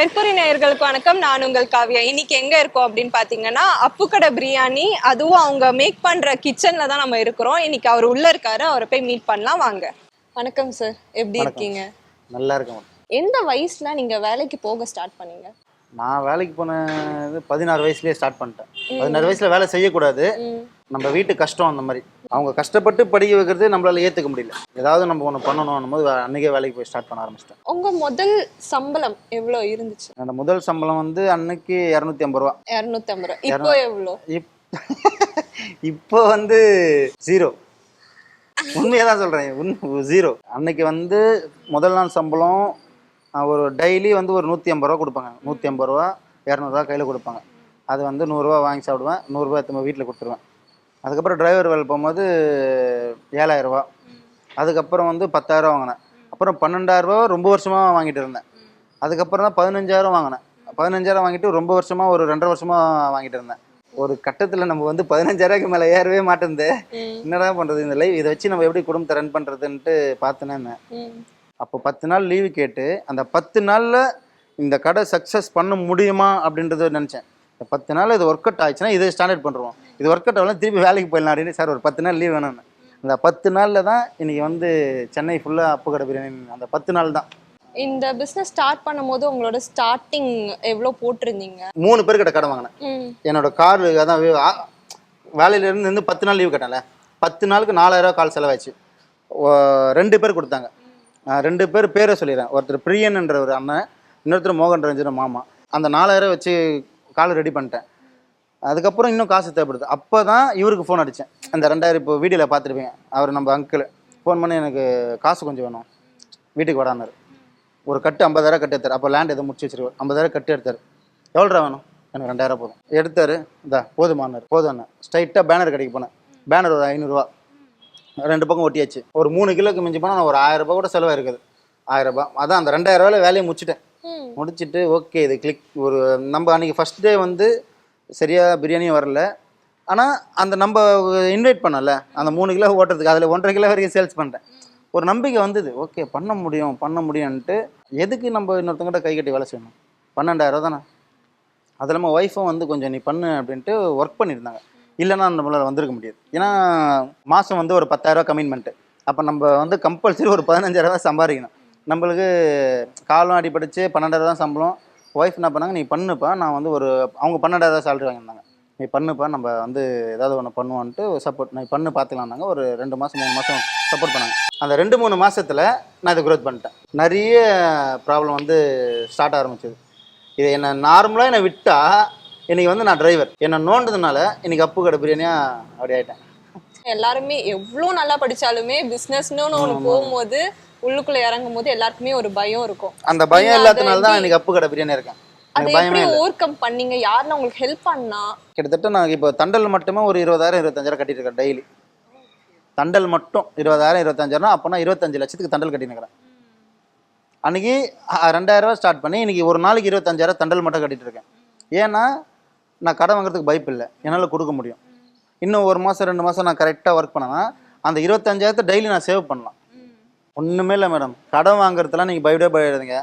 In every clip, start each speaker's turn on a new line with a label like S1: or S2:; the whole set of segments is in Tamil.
S1: மெர்க்குரி நேயர்களுக்கு வணக்கம். நான் உங்கள் காவியா. இன்னைக்கு எங்க இருக்கோம் அப்படின்னு பாத்தீங்கன்னா அப்புக்கடை பிரியாணி அதுவும் அவங்க மேக் பண்ற கிச்சன்ல தான் நம்ம இருக்கிறோம். இன்னைக்கு அவர் உள்ள இருக்காரு. அவரை போய் மீட் பண்ணலாம். வாங்க. வணக்கம் சார் எப்படி இருக்கீங்க?
S2: நல்லா இருக்கும்
S1: எந்த வயசுல நீங்க வேலைக்கு போக ஸ்டார்ட் பண்ணீங்க?
S2: நான் வேலைக்கு போனது பதினாறு வயசுலயே ஸ்டார்ட் பண்ணிட்டேன். பதினாறு வயசுல வேலை செய்யக்கூடாது. நம்ம வீட்டு கஷ்டம் அந்த மாதிரி. அவங்க கஷ்டப்பட்டு படிக்க வைக்கிறது நம்மளால ஏத்துக்க முடியல. ஏதாவது நம்ம ஒன்று பண்ணணும் போது அன்னைக்கே வேலைக்கு போய் ஸ்டார்ட் பண்ண ஆரம்பிச்சிட்டேன்.
S1: உங்க முதல் சம்பளம் எவ்வளவு இருந்துச்சு?
S2: அந்த முதல் சம்பளம் வந்து அன்னைக்கு இரநூத்தி ஐம்பது ரூபா.
S1: இருநூத்தி ஐம்பது ரூபா. இப்போ எவ்வளோ
S2: இப் இப்போ வந்து ஜீரோ உண்மையாக தான் சொல்கிறேன் உண் ஜீரோ அன்னைக்கு வந்து முதல் நாள் சம்பளம் ஒரு டெய்லி வந்து ஒரு நூற்றி ஐம்பது ரூபா கொடுப்பாங்க. நூற்றி ஐம்பது ரூபா இரநூறுவா கையில் கொடுப்பாங்க. அது வந்து நூறுரூவா வாங்கி சாப்பிடுவேன். நூறுரூவா எடுத்து வீட்டில் கொடுத்துருவேன். அதுக்கப்புறம் டிரைவர் வேலை போகும்போது ஏழாயிரரூபா அதுக்கப்புறம் வந்து பத்தாயிரம் வாங்கினேன். அப்புறம் பன்னெண்டாயிரரூபா ரொம்ப வருஷமாக வாங்கிட்டு இருந்தேன். அதுக்கப்புறம் தான் பதினஞ்சாயிரம் வாங்கினேன். பதினஞ்சாயிரம் வாங்கிட்டு ரொம்ப வருஷமாக ஒரு ரெண்டரை வருஷமாக வாங்கிட்டு இருந்தேன். ஒரு கட்டத்தில் நம்ம வந்து பதினஞ்சாயிரூவாய்க்கு மேலே ஏறவே மாட்டேங்குது என்னடா பண்ணுறது இந்த லைவ் இதை வச்சு நம்ம எப்படி குடும்பத்தை ரன் பண்ணுறதுன்ட்டு பார்த்தேன்னா. அப்போ பத்து நாள் லீவு கேட்டு அந்த பத்து நாளில் இந்த கடை சக்ஸஸ் பண்ண முடியுமா அப்படின்றத நினச்சேன். இந்த பத்து நாள் இது ஒர்க் அவுட் ஆயிடுச்சுன்னா இதை ஸ்டாண்டர்ட் பண்ணுறோம் இது ஒர்க் அவுட் ஆகலாம் திருப்பி வேலைக்கு போயிடலாம் அப்படின்னு சார் ஒரு பத்து நாள் லீவ் வேணும்னு. அந்த பத்து நாளில் தான் இன்னைக்கு வந்து சென்னை ஃபுல்லாக அப்பு கடை பிரியாணி அந்த பத்து நாள் தான்.
S1: இந்த பிசினஸ் ஸ்டார்ட் பண்ணும்போது உங்களோட ஸ்டார்டிங் எவ்வளோ போட்டிருந்தீங்க?
S2: மூணு பேர் கிட்ட கடை வாங்கினேன். என்னோட கார் அதான் வேலையிலேருந்து இருந்து பத்து நாள் லீவ் கேட்டேன்ல. பத்து நாளுக்கு நாலாயிரம் கால் செலவாச்சு ரெண்டு பேர் கொடுத்தாங்க. ரெண்டு பேர் பேரை சொல்லிடுறேன். ஒருத்தர் பிரியன்ன்ற ஒரு அண்ணன் இன்னொருத்தர் மோகன் ரஞ்சன் மாமா. அந்த நாலாயிரம் வச்சு கால் ரெடி பண்ணிட்டேன். அதுக்கப்புறம் இன்னும் காசு தேவைப்படுது. அப்போ தான் இவருக்கு ஃபோன் அடித்தேன் அந்த ரெண்டாயிரம் இப்போ வீடியோவில் பார்த்துருப்பீங்க. அவர் நம்ம அங்கிள் ஃபோன் பண்ணி எனக்கு காசு கொஞ்சம் வேணும். வீட்டுக்கு வரானார் ஒரு கட்டு ஐம்பதாயிரம் கட்டு எடுத்தார். அப்போ லேண்ட் எதுவும் முடிச்சு வச்சிருவார் ஐம்பதாயிரம் கட்டு எடுத்தார். எவ்வளோ வேணும்? எனக்கு ரெண்டாயிரம் போதும். எடுத்தார். இதா போதுமானார் போதும் ஸ்ட்ரைட்டாக பேனர் கடைக்கு போனேன். பேனர் ஒரு ஐநூறுரூவா ரெண்டு பக்கம் ஒட்டியாச்சு. ஒரு மூணு கிலோக்கு மிஞ்சி போனால் ஒரு ஆயிரம் ரூபாய் கூட செலவாக இருக்குது ஆயிரம் ரூபாய். அதான் அந்த ரெண்டாயிரம் ரூபாயில வேலையை முடிச்சிட்டேன். முடிச்சிட்டு ஓகே இது கிளிக் ஒரு நம்ம அன்றைக்கி ஃபஸ்ட் டே வந்து சரியாக பிரியாணியும் வரல. ஆனால் அந்த நம்ம இன்வைட் பண்ணல. அந்த மூணு கிலோ ஓட்டுறதுக்கு அதில் ஒன்றரை கிலோ வரைக்கும் சேல்ஸ் பண்ணிட்டேன். ஒரு நம்பிக்கை வந்தது. ஓகே பண்ண முடியும் பண்ண முடியும்ன்ட்டு எதுக்கு நம்ம இன்னொருத்தங்கிட்ட கை கட்டி வேலை செய்யணும்? பன்னெண்டாயிரம் தானே? அது இல்லாமல் ஒய்ஃபும் வந்து கொஞ்சம் நீ பண்ணு அப்படின்ட்டு ஒர்க் பண்ணியிருந்தாங்க. இல்லைன்னா நம்மளால் வந்திருக்க முடியாது. ஏன்னா மாதம் வந்து ஒரு பத்தாயிரரூவா கமிட்மெண்ட்டு அப்போ நம்ம வந்து கம்பல்சரி ஒரு பதினஞ்சாயிரம் சம்பாதிக்கணும். நம்மளுக்கு காலம் அடிபடிச்சு பன்னெண்டாயிரம் தான் சம்பளம். ஒய்ஃப் என்ன பண்ணாங்க? நீ பண்ணுப்பா நான் வந்து ஒரு அவங்க பன்னெண்டாயிரம் சேலரி வாங்கியிருந்தாங்க. நீ பண்ணுப்பா நம்ம வந்து ஏதாவது ஒன்று பண்ணுவோன்ட்டு சப்போர்ட் நீ பண்ணு பார்த்துக்கலாம்னாங்க ஒரு ரெண்டு மாதம் மூணு மாதம் சப்போர்ட் பண்ணாங்க. அந்த ரெண்டு மூணு மாதத்தில் நான் இதை க்ரோத் பண்ணிட்டேன். நிறைய ப்ராப்ளம் வந்து ஸ்டார்ட் ஆரம்பிச்சது. இது என்னை நார்மலாக என்னை விட்டால் இன்னைக்கு வந்து நான் டிரைவர் என்னை நோண்டதுனால இன்னைக்கு அப்பு கடை பிரியாணியா அப்படி ஆயிட்டேன்.
S1: எல்லாருமே எவ்வளோ நல்லா படிச்சாலுமே பிசினஸ்னு ஒன்று போகும்போது உள்ளுக்குள்ள இறங்கும் போது எல்லாருக்குமே ஒரு பயம் இருக்கும்.
S2: அந்த பயம் இல்லாதனால தான் இன்னைக்கு அப்பு கடை பிரியாணி இருக்கேன்.
S1: அதை
S2: எனக்கு பயமே
S1: எப்படி
S2: இல்லை.
S1: ஓவர் கம் பண்ணீங்க? யாருன்னு உங்களுக்கு ஹெல்ப் பண்ணா?
S2: கிட்டத்தட்ட நான் இப்போ தண்டல் மட்டுமே ஒரு இருபதாயிரம் இருபத்தஞ்சாயிரம் கட்டிட்டு இருக்கேன் டெய்லி தண்டல் மட்டும் இருபதாயிரம் இருபத்தஞ்சாயிரம் அப்போனா இருபத்தஞ்சு லட்சத்துக்கு தண்டல் கட்டினுக்கிறேன் அன்னைக்கு ரெண்டாயிரம் ரூபாய் ஸ்டார்ட் பண்ணி இன்னைக்கு ஒரு நாளைக்கு இருபத்தஞ்சாயிரம் தண்டல் மட்டும் கட்டிட்டு இருக்கேன். ஏன்னா நான் கடன் வாங்குறதுக்கு பயப்பு இல்லை என்னால் கொடுக்க முடியும். இன்னும் ஒரு மாதம் ரெண்டு மாதம் நான் கரெக்டாக ஒர்க் பண்ணேன்னா அந்த இருபத்தஞ்சாயிரத்தை டெய்லி நான் சேவ் பண்ணலாம். ஒன்றுமே இல்லை மேடம் கடன் வாங்குறதுலாம் நீங்கள் பயப்படவே பயப்படுறீங்க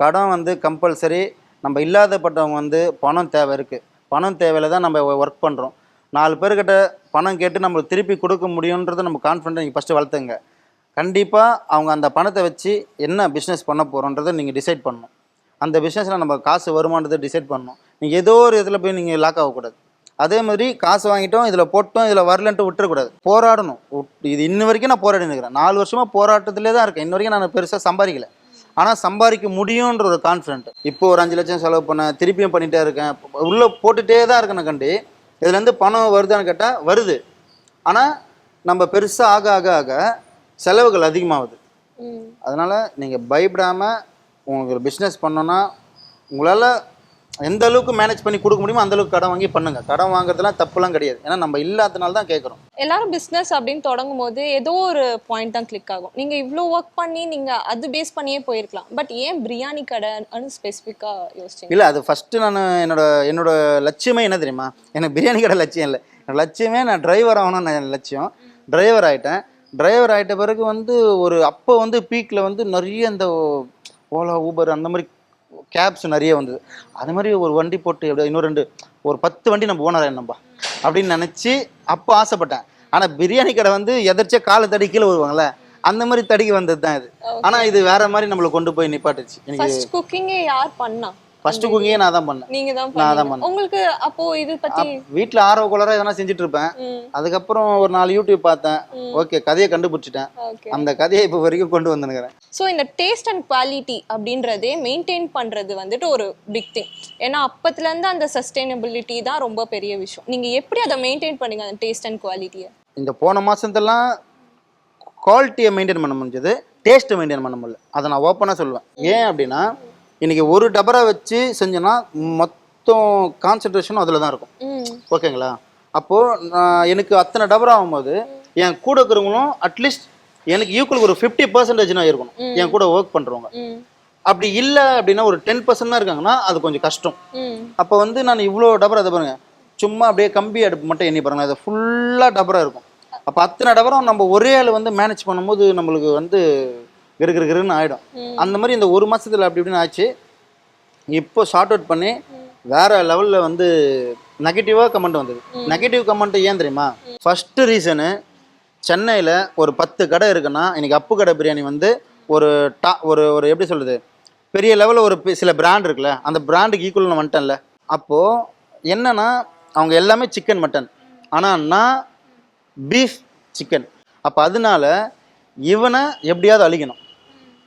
S2: கடன் வந்து கம்பல்சரி நம்ம இல்லாதப்பட்டவங்க வந்து பணம் தேவை இருக்குது பணம் தேவையில் தான் நம்ம ஒர்க் பண்ணுறோம் நாலு பேர்கிட்ட பணம் கேட்டு நம்ம திருப்பி கொடுக்க முடியுன்றதை நம்ம கான்ஃபிடென்ட் நீங்கள் ஃபஸ்ட்டு வளர்த்துங்க கண்டிப்பாக அவங்க அந்த பணத்தை வச்சு என்ன பிஸ்னஸ் பண்ண போகிறோன்றதை நீங்கள் டிசைட் பண்ணணும். அந்த பிஸ்னஸில் நம்ம காசு வருமானதை டிசைட் பண்ணணும். நீங்கள் ஏதோ ஒரு இதில் போய் நீங்கள் லாக் ஆகக்கூடாது. அதே மாதிரி காசு வாங்கிட்டோம் இதில் போட்டோம் இதில் வரலன்ட்டு விட்டுறக்கூடாது. போராடணும். இது இன்ன வரைக்கும் நான் போராடி இருக்கிறேன் நாலு வருஷமாக போராட்டத்திலே தான் இருக்கேன். இன்ன வரைக்கும் நான் பெருசாக சம்பாதிக்கல. ஆனால் சம்பாதிக்க முடியுன்ற ஒரு கான்ஃபிடென்ட் இப்போ ஒரு அஞ்சு லட்சம் செலவு பண்ணேன் திருப்பியும் பண்ணிகிட்டே இருக்கேன். உள்ளே போட்டுகிட்டே தான் இருக்கேன் கண்டி. இதுலேருந்து பணம் வருதான்னு கேட்டால் வருது. ஆனால் நம்ம பெருசாக ஆக ஆக ஆக செலவுகள் அதிகமாகுது. அதனால் நீங்கள் பயப்படாமல் உங்களுக்கு பிஸ்னஸ் பண்ணோன்னா உங்களால் எந்த அளவுக்கு மேனேஜ் பண்ணி கொடுக்க முடியுமோ அந்த அளவுக்கு கடன் வாங்கி பண்ணுங்கள் கடன் வாங்குறதுலாம் தப்புலாம் கிடையாது. ஏன்னா நம்ம இல்லாதனால தான் கேட்குறோம்
S1: எல்லாரும் பிசினஸ் அப்படின்னு தொடங்கும் போது ஏதோ ஒரு பாயிண்ட் தான் கிளிக் ஆகும். நீங்க இவ்ளோ ஒர்க் பண்ணி நீங்க அது பேஸ் பண்ணியே போயிருக்கலாம். பட் ஏன் பிரியாணி கடைன்னு ஸ்பெசிஃபிக்கா யோசிச்சீங்க?
S2: இல்லை அது ஃபஸ்ட்டு நான் என்னோட என்னோட லட்சியமே என்ன தெரியுமா? எனக்கு பிரியாணி கடை லட்சியம் இல்லை. என்னோட லட்சியமே நான் டிரைவர் ஆகணும்னு என் லட்சியம். டிரைவர் ஆகிட்டேன் டிரைவர் ஆகிட்ட பிறகு வந்து ஒரு அப்போ வந்து பீக்கில் வந்து நிறைய இந்த ஓலா ஊபர் அந்த மாதிரி கேப்ஸ் நிறைய வந்தது. அது மாதிரி ஒரு வண்டி போட்டு எப்படியோ இன்னும் ரெண்டு ஒரு பத்து வண்டி நம்ம ஓனர் என்னம்பா அப்படின்னு நினச்சி அப்போ ஆசைப்பட்டேன். ஆனால் பிரியாணி கடை வந்து எதிர்ச்சியா காலை தடி கீழே வருவாங்கல்ல அந்த மாதிரி தடிக்கு வந்தது தான் இது ஆனால் இது வேற மாதிரி நம்மளை கொண்டு போய் நிப்பாட்டுச்சு. எனக்கு
S1: குக்கிங்கே யார் பண்ணா?
S2: ஃபர்ஸ்ட் குக்கிங்கே நான் தான் பண்ணேன்.
S1: நீங்க தான்
S2: நான் தான்
S1: பண்ணீங்க. உங்களுக்கு அப்போ இது பத்தி
S2: வீட்டில் ஆர்வ குளராக எதனா செஞ்சுட்டு இருப்பேன் அதுக்கப்புறம் ஒரு நாலு யூடியூப் பார்த்தேன். ஓகே கதையை கண்டுபிடிச்சிட்டேன். அந்த கதையை இப்போ வரைக்கும் கொண்டு வந்துனுக்கிறேன்.
S1: ஸோ இந்த டேஸ்ட் அண்ட் குவாலிட்டி அப்படின்றதே மெயின்டைன் பண்ணுறது வந்துட்டு ஒரு பிக் திங் ஏன்னா அப்பத்துலேருந்து அந்த சஸ்டைனபிலிட்டி தான் ரொம்ப பெரிய விஷயம். நீங்கள் எப்படி அதை மெயின்டைன் பண்ணீங்க அந்த டேஸ்ட் அண்ட் குவாலிட்டியை
S2: இந்த போன மாதத்தெல்லாம் குவாலிட்டியை மெயின்டைன் பண்ண முடிஞ்சது டேஸ்ட்டை மெயின்டைன் பண்ண முடியல. அதை நான் ஓப்பனாக சொல்லுவேன். ஏன் அப்படின்னா இன்னைக்கு ஒரு டபரா வச்சு செஞ்சேன்னா மொத்தம் கான்சன்ட்ரேஷனும் அதில் தான் இருக்கும். ஓகேங்களா? அப்போது நான் எனக்கு அத்தனை டபரா ஆகும்போது என் கூட இருக்கிறவங்களும் அட்லீஸ்ட் எனக்கு ஈக்குவல் ஒரு ஃபிஃப்டி பர்சன்டேஜ்னா இருக்கணும். என் கூட ஒர்க் பண்ணுறவங்க அப்படி இல்லை அப்படின்னா ஒரு டென் பர்சன்ட் தான் இருக்காங்கன்னா அது கொஞ்சம் கஷ்டம். அப்போ வந்து நான் இவ்வளோ டபரா இதை பாருங்க. சும்மா அப்படியே கம்பி அடுப்பு மட்டும் எண்ணி பாருங்க. அது ஃபுல்லாக டபரா இருக்கும். அப்போ அத்தனை டபரம் நம்ம ஒரே ஆள் வந்து மேனேஜ் பண்ணும்போது நம்மளுக்கு வந்து கிரு கிரு கிருன்னு ஆகிடும் அந்த மாதிரி இந்த ஒரு மாசத்துல அப்படி இப்படின்னு ஆச்சு. இப்போ ஷார்ட் அவுட் பண்ணி வேற லெவலில் வந்து நெகட்டிவாக கமெண்ட் வந்தது. நெகட்டிவ் கமெண்ட் ஏன் தெரியுமா? ஃபஸ்ட்டு ரீசனு சென்னையில் ஒரு பத்து கடை இருக்குன்னா இன்னைக்கு அப்பு கடை பிரியாணி வந்து ஒரு டா ஒரு ஒரு எப்படி சொல்கிறது பெரிய லெவலில் ஒரு சில பிராண்ட் இருக்குல்ல அந்த பிராண்டுக்கு ஈக்குவல் நான் வந்துட்டேன்ல. அப்போது என்னன்னா அவங்க எல்லாமே சிக்கன் மட்டன் ஆனால் நான் பீஃப் சிக்கன் அப்போ அதனால இவனை எப்படியாவது அழிக்கணும்.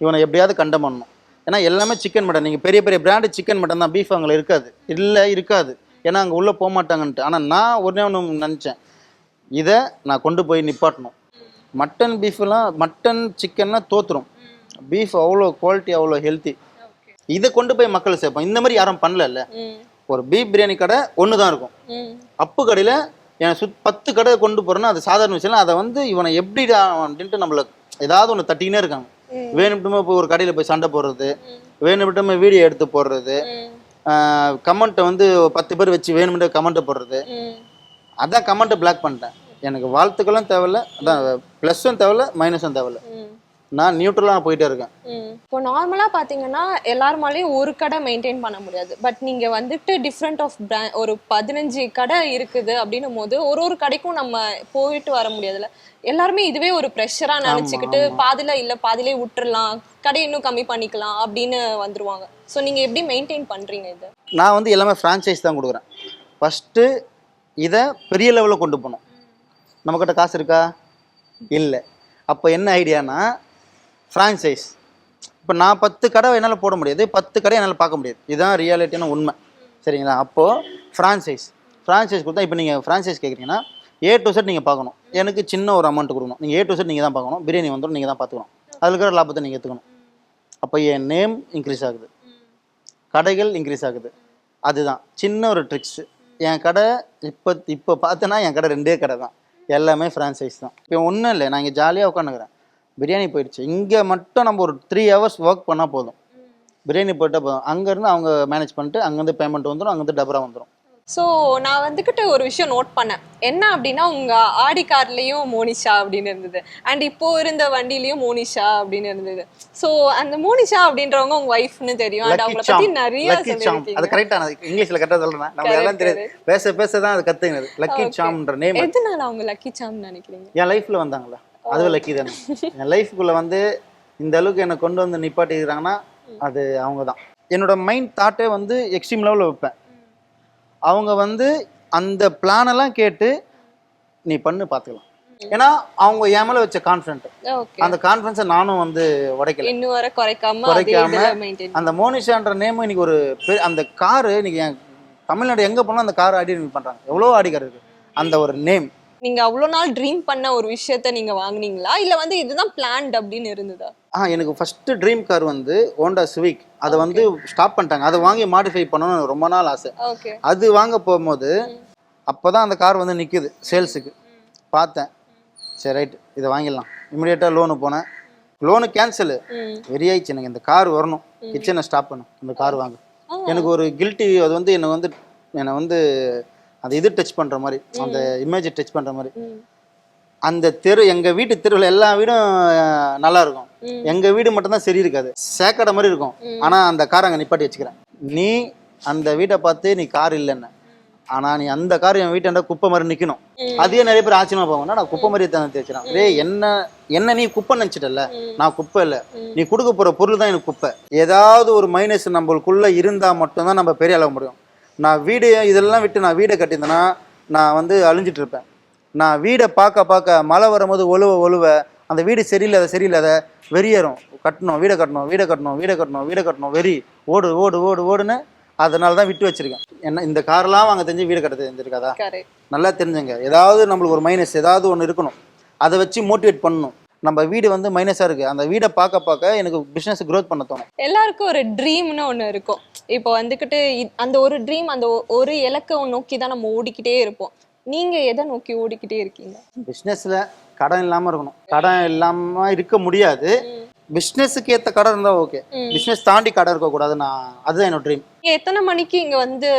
S2: இவனை எப்படியாவது கண்டம் பண்ணணும். ஏன்னா எல்லாமே சிக்கன் மட்டன் நீங்கள் பெரிய பெரிய பிராண்டு சிக்கன் மட்டன் தான் பீஃப் அங்கே இருக்காது. இல்லை இருக்காது. ஏன்னா அங்கே உள்ளே போக மாட்டாங்கன்ட்டு. ஆனால் நான் ஒன்றே ஒன்று நினச்சேன். இதை நான் கொண்டு போய் நிப்பாட்டணும். மட்டன் பீஃப்லாம் மட்டன் சிக்கன்லாம் தோற்றுரும் பீஃப் அவ்வளோ குவாலிட்டி அவ்வளோ ஹெல்த்தி இதை கொண்டு போய் மக்கள் சேர்ப்போம் இந்த மாதிரி யாரும் பண்ணல ஒரு பீஃப் பிரியாணி கடை ஒன்று தான் இருக்கும். அப்பு கடையில் என் சுத் பத்து கடை கொண்டு போகிறேன்னா அது சாதாரண விஷயம் அதை வந்து இவனை எப்படி அப்படின்ட்டு நம்மள ஏதாவது ஒன்று தட்டிக்கினே இருக்காங்க. வேணும்ட்டுமே இப்போ ஒரு கடையில் போய் சண்டை போடுறது வேணும்ட்டுமே வீடியோ எடுத்து போடுறது கமெண்ட்டை வந்து பத்து பேர் வச்சு வேணும்ட்டு கமெண்ட்டை போடுறது. அதான் கமெண்ட்டை பிளாக் பண்ணிட்டேன். எனக்கு வாழ்த்துக்களும் தேவையில்ல அதான் ப்ளஸ்ஸும் தேவையில்ல மைனஸும் தேவையில்ல. நான் நியூட்ரலாக போயிட்டே இருக்கேன்.
S1: இப்போ நார்மலாக பார்த்தீங்கன்னா எல்லாருமாலையும் ஒரு கடை மெயின்டைன் பண்ண முடியாது. பட் நீங்கள் வந்துட்டு டிஃப்ரெண்ட் ஆஃப் பிராண்ட் ஒரு பதினஞ்சு கடை இருக்குது அப்படின்னும் போது ஒரு ஒரு கடைக்கும் நம்ம போயிட்டு வர முடியாதுல்ல. எல்லாருமே இதுவே ஒரு ப்ரெஷராக நினச்சிக்கிட்டு பாதியில் இல்லை பாதியிலே விட்டுறலாம். கடை இன்னும் கம்மி பண்ணிக்கலாம். அப்படின்னு வந்துருவாங்க. ஸோ நீங்கள் எப்படி மெயின்டைன் பண்ணுறீங்க இது?
S2: நான் வந்து எல்லாமே ஃப்ரான்ச்சைஸ் தான் கொடுக்குறேன். ஃபஸ்ட்டு இதை பெரிய லெவலில் கொண்டு போகணும். நம்மக்கிட்ட காசு இருக்கா? இல்லை. அப்போ என்ன ஐடியானா ஃப்ரான்ச்சைஸ் இப்போ நான் பத்து கடை என்னால் போட முடியாது. பத்து கடை என்னால் பார்க்க முடியாது. இதுதான் ரியாலிட்டியான உண்மை. சரிங்களா? அப்போது ஃப்ரான்ச்சைஸ் ஃப்ரான்ச்சைஸ் கொடுத்தா இப்போ நீங்கள் ஃப்ரான்ச்சைஸ் கேட்குறீங்கன்னா ஏ டு செட் நீங்கள் பார்க்கணும். எனக்கு சின்ன ஒரு அமௌண்ட் கொடுக்கணும். நீங்கள் ஏ டு செட் நீங்கள் தான் பார்க்கணும். பிரியாணி வந்துடும் நீங்கள் தான் பார்த்துக்கணும். அதில் இருக்கிற லாபத்தை நீங்கள் எடுத்துக்கணும் அப்போ என் நேம் இன்க்ரீஸ் ஆகுது. கடைகள் இன்க்ரீஸ் ஆகுது. அதுதான். சின்ன ஒரு ட்ரிக்ஸு என் கடை இப்போ இப்போ பார்த்தேன்னா என் கடை ரெண்டே கடை தான். எல்லாமே ஃப்ரான்ச்சைஸ் தான். இப்போ ஒன்றும் இல்லை. நான் இங்கே ஜாலியாக உட்காந்துக்கிறேன் பிரியாணி போயிடுச்சு. இங்கே மட்டும் நம்ம ஒரு த்ரீ ஹவர்ஸ் ஒர்க் பண்ணால் போதும். பிரியாணி போயிட்டா போதும். அங்கேருந்து அவங்க மேனேஜ் பண்ணிட்டு அங்கேருந்து பேமெண்ட் வந்துடும் அங்கேருந்து டபரா வந்துடும்
S1: ஸோ நான் வந்துக்கிட்டு ஒரு விஷயம் நோட் பண்ணேன். என்ன அப்படின்னா உங்கள் ஆடி கார்லேயும் மோனிஷா அப்படின்னு இருந்தது. அண்ட் இப்போ இருந்த வண்டிலையும் மோனிஷா அப்படின்னு இருந்தது. ஸோ அந்த மோனிஷா அப்படின்றவங்க உங்க ஒய்ஃப்னு தெரியும். அண்ட் அவங்கள பற்றி நிறைய
S2: அது கரெக்டான இங்கிலீஷில் கரெக்டாக சொல்கிறேன் நம்ம எல்லாம் தெரியாது. பேச பேச தான் அது கற்றுக்கினது லக்கி சாம்ன்ற நேம்
S1: எதனால அவங்க லக்கி சாம் நினைக்கிறீங்க?
S2: என் லைஃப்பில் வந்தாங்களா அதுவே லக்கி தானே என் லைஃப்குள்ளே வந்து இந்த அளவுக்கு என்னை கொண்டு வந்து நிப்பாட்டிக்கிறாங்கன்னா அது அவங்க தான் என்னோட மைண்ட் தாட்டே வந்து எக்ஸ்ட்ரீம் லெவலில் வைப்பேன். அவங்க வந்து அந்த பிளானெல்லாம் கேட்டு நீ பண்ணு பார்த்துக்கலாம் ஏன்னா அவங்க என் மேலே வச்ச கான்ஃபிடென்ட் அந்த கான்ஃபிடன்ஸை நானும் வந்து உடைக்கல.
S1: இன்னும் வர குறைக்காம
S2: குறைக்காம அந்த மோனிஷான்ற நேமும் இன்னைக்கு ஒரு அந்த காரு இன்னைக்கு என் தமிழ்நாடு எங்கே போனாலும் அந்த கார் ஐடென்டிஃபை பண்ணுறாங்க எவ்வளோ ஆடிக்கார் இருக்கு. அந்த ஒரு நேம்
S1: நீங்க அவ்வளோ நாள் ட்ரீம் பண்ண ஒரு விஷயத்த நீங்க வாங்குனீங்களா? இல்ல வந்து இதுதான் பிளான்ட் அப்படின்னு இருந்ததா?
S2: ஆ எனக்கு ஃபஸ்ட்டு ட்ரீம் கார் வந்து ஹோண்டா சிவிக் அதை வந்து ஸ்டாப் பண்ணிட்டாங்க. அதை வாங்கி மாடிஃபை பண்ணணும்னு ரொம்ப நாள் ஆசை. அது வாங்க போகும்போது அப்போ தான் அந்த கார் வந்து நிற்குது சேல்ஸுக்கு பார்த்தேன். சரி ரைட் இதை வாங்கிடலாம். இமிடியேட்டாக லோனு போனேன். லோனு கேன்சலு ஆயிடுச்சு எனக்கு. இந்த கார் வரணும். கிச்சனை ஸ்டாப் பண்ணும் இந்த கார் வாங்க. எனக்கு ஒரு கில்ட்டி அது வந்து என்னை வந்து என்னை வந்து அந்த இது டச் பண்ணுற மாதிரி அந்த இமேஜை டச் பண்ணுற மாதிரி. அந்த தெரு எங்கள் வீட்டு தெருவில் எல்லா வீடும் நல்லா இருக்கும். எங்க வீடு மட்டும்தான் சரி இருக்காது. சேக்கடை மாதிரி இருக்கும். ஆனா அந்த கார் அங்க நிப்பாட்டி வச்சுக்கிறேன். நீ அந்த வீட்டை பார்த்து நீ கார் இல்லைன்னு. ஆனா நீ அந்த கார் என் வீட்டாண்ட குப்பை மாதிரி நிக்கணும்.
S1: ம்.
S2: அதே நிறைய பேர் ஆச்சரியமா போவாங்க நான் குப்பை மாதிரி தான் தேய்ச்சிடும் டேய் என்ன என்ன நீ குப்பை நினைச்சிட்டல. நான் குப்பை இல்ல. நீ கொடுக்க போற பொருள் தான் எனக்கு குப்பை. ஏதாவது ஒரு மைனஸ் நம்மளுக்குள்ள இருந்தா மட்டும்தான் நம்ம பெரிய அளவு முடியும். நான் வீடு இதெல்லாம் விட்டு நான் வீடை கட்டியிருந்தேன்னா நான் வந்து அழிஞ்சிட்டு இருப்பேன் நான் வீடை பார்க்க பார்க்க மழை வரும்போது ஒழுவ ஒழுவ அந்த வீடு சரியில்லாத சரியில்லாத வெறியேறும். கட்டணும் வீடை கட்டணும் வீடை கட்டணும் வீடை கட்டணும் வீடை கட்டணும் வெறி. ஓடு ஓடு ஓடு ஓடுன்னு அதனால தான் விட்டு வச்சிருக்கேன். என்ன இந்த கார்லாம் வாங்க தெரிஞ்சு வீடு கட்ட தெரிஞ்சிருக்காதா? நல்லா தெரிஞ்சுங்க. ஏதாவது நம்மளுக்கு ஒரு மைனஸ் ஏதாவது ஒன்று இருக்கணும். அதை வச்சு மோட்டிவேட் பண்ணணும். நம்ம வீடு வந்து மைனஸாக இருக்குது அந்த வீடை பார்க்க பார்க்க எனக்கு பிஸ்னஸ் க்ரோத் பண்ண தோணும்.
S1: எல்லாருக்கும் ஒரு ட்ரீம்னு ஒன்று இருக்கும். இப்போ வந்துக்கிட்டு அந்த ஒரு ட்ரீம் அந்த ஒரு இலக்கை நோக்கி தான் நம்ம ஓடிக்கிட்டே இருப்போம். நீங்க எதை நோக்கி ஓடிக்கிட்டே இருக்கீங்க?
S2: பிஸ்னஸில் கடன் இல்லாமல் இருக்கணும். கடன் இல்லாமல் இருக்க முடியாது. பிஸ்னஸுக்கு ஏற்ற கடன் இருந்தால் ஓகே
S1: ம்.
S2: பிஸ்னஸ் தாண்டி கடன் இருக்கக்கூடாது. நான் அதுதான் என்னோட ட்ரீம்
S1: எத்தனை மணிக்கு இங்க வந்து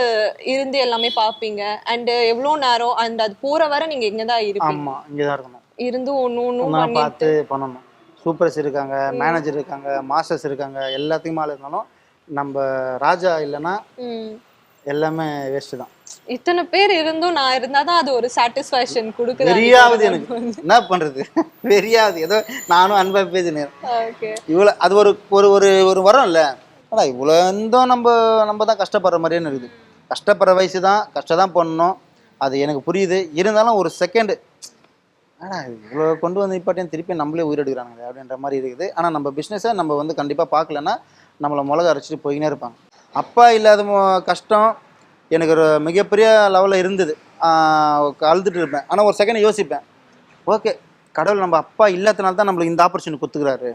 S1: இருந்து எல்லாமே பாப்பீங்க அண்ட் எவ்வளோ நேரம்? அண்ட் அது போற வரை நீங்க இங்க தான் இருப்பீங்க.
S2: ஆமாம் இங்கே தான் இருக்கணும்.
S1: இருந்து
S2: நான்
S1: பண்ணி
S2: பார்த்து பண்ணணும். சூப்பர்ஸ் இருக்காங்க மேனேஜர் இருக்காங்க மாஸ்டர்ஸ் இருக்காங்க எல்லாத்துக்கும் மேலே இருந்தாலும் நம்ம ராஜா இல்லைன்னா
S1: ம்.
S2: எல்லாமே வேஸ்ட்டு தான்.
S1: இத்தனை பேர் இருந்தும் நான் இருந்தாதான் அது ஒரு சாட்டிஸ்ஃபேக்ஷன் கொடுக்குது.
S2: வெறியாவது எனக்கு. என்ன பண்றது? வெறியாவது ஏதோ நானும் அன்பா பேசினேன். இவ்வளோ அது ஒரு ஒரு ஒரு ஒரு வரம் இல்லை. ஆனா இவ்வளோ இருந்தும் நம்ம நம்ம தான் கஷ்டப்படுற மாதிரியே இருக்குது. கஷ்டப்படுற வயசு தான் கஷ்டம் தான் பண்ணணும். அது எனக்கு புரியுது. இருந்தாலும் ஒரு செகண்டு ஆனா இவ்வளோ கொண்டு வந்து நிப்பாட்டியும் திருப்பி நம்மளே உயிரெடுக்கிறாங்க அப்படின்ற மாதிரி இருக்குது. ஆனால் நம்ம பிஸ்னஸை நம்ம வந்து கண்டிப்பாக பார்க்கலன்னா நம்மளை மிளகா அரைச்சிட்டு போயினே இருப்பாங்க. அப்பா இல்லாத கஷ்டம் எனக்கு ஒரு மிகப்பெரிய லெவலில் இருந்தது. அழுதுட்டு இருப்பேன். ஆனால் ஒரு செகண்ட் யோசிப்பேன். ஓகே கடவுள் நம்ம அப்பா இல்லாதனால தான் நம்மளுக்கு இந்த ஆப்பர்ச்சுனிட்டி கொடுத்துக்கிறாரு.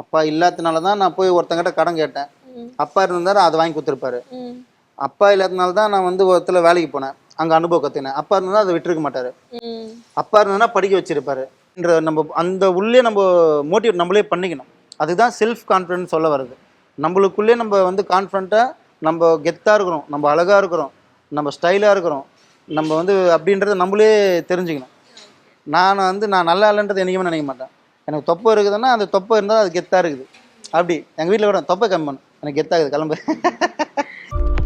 S2: அப்பா இல்லாதனால தான் நான் போய் ஒருத்தங்கிட்ட கடன் கேட்டேன். அப்பா இருந்தாரு அதை வாங்கி கொடுத்துருப்பாரு. அப்பா இல்லாதனால தான் நான் வந்து ஒருத்தர் வேலைக்கு போனேன். அங்கே அனுபவம் கற்றுனேன் அப்பா இருந்தால் அதை விட்டுருக்க மாட்டாரு. அப்பா இருந்ததுன்னா படிக்க வச்சிருப்பாரு. என்ற நம்ம அந்த உள்ளே நம்ம மோட்டிவேட் நம்மளே பண்ணிக்கணும். அதுதான் செல்ஃப் கான்ஃபிடன்ஸ் சொல்ல வருது நம்மளுக்குள்ளே நம்ம வந்து கான்ஃபிடண்ட்டாக நம்ம கெத்தாக இருக்கிறோம் நம்ம அழகாக இருக்கிறோம் நம்ம ஸ்டைலாக இருக்கிறோம் நம்ம வந்து அப்படின்றத நம்மளே தெரிஞ்சுக்கணும். நான் வந்து நான் நல்லா இல்லைன்றது என்றைக்குமே நினைக்க மாட்டேன். எனக்கு தொப்பை இருக்குதுன்னா அந்த தொப்பை இருந்தால் அது கெத்தாக இருக்குது. அப்படி. எங்கள் வீட்டில் கூட தொப்பை கம்மி பண்ணு எனக்கு கெத்தாகுது கிளம்பு.